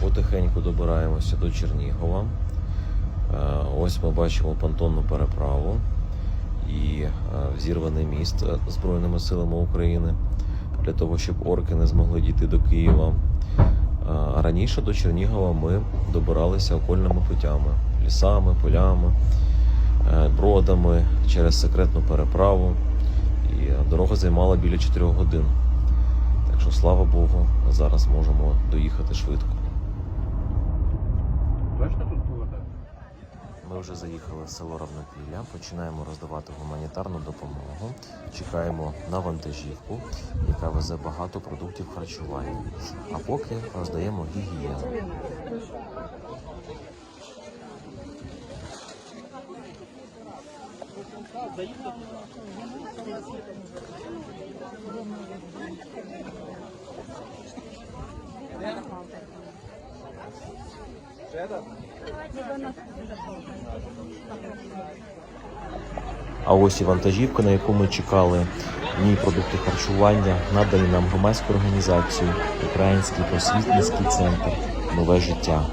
Потихеньку добираємося до Чернігова. Е, Ось ми бачимо понтонну переправу і е, взірваний міст е, Збройними силами України для того, щоб орки не змогли дійти до Києва. А раніше до Чернігова ми добиралися окольними путями, лісами, полями, бродами через секретну переправу. І дорога займала біля 4 годин. Так що, слава Богу, зараз можемо доїхати швидко. Вже заїхали в село Равнопілля, починаємо роздавати гуманітарну допомогу. Чекаємо на вантажівку, яка везе багато продуктів харчування. А поки роздаємо гігієну. А ось і вантажівка, на яку ми чекали. В продукти харчування надані нам громадською організацією Український просвітницький центр Нове життя.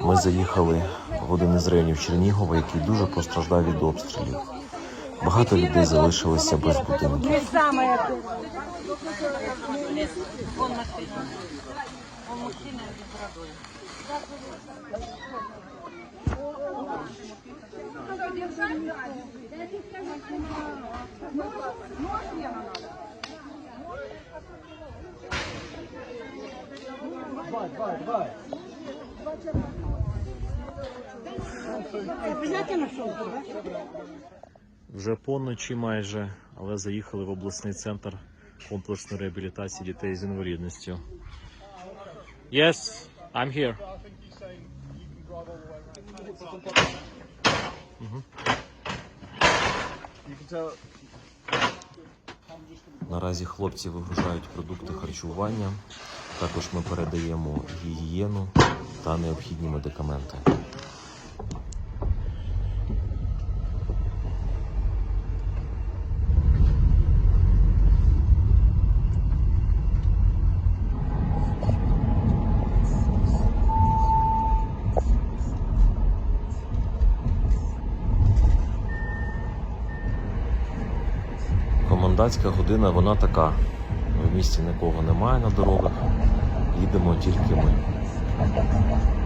Ми заїхали в один із районів Чернігова, який дуже постраждав від обстрілів. Багато людей залишилися без будинків. Вже поночі майже, але заїхали в обласний центр комплексної реабілітації дітей з інвалідністю. Yes, I'm here. Наразі хлопці вигружають продукти харчування. Також ми передаємо гігієну та необхідні медикаменти. Комендантська година вона така. В місті нікого немає на дорогах. Їдемо тільки ми. Thank you.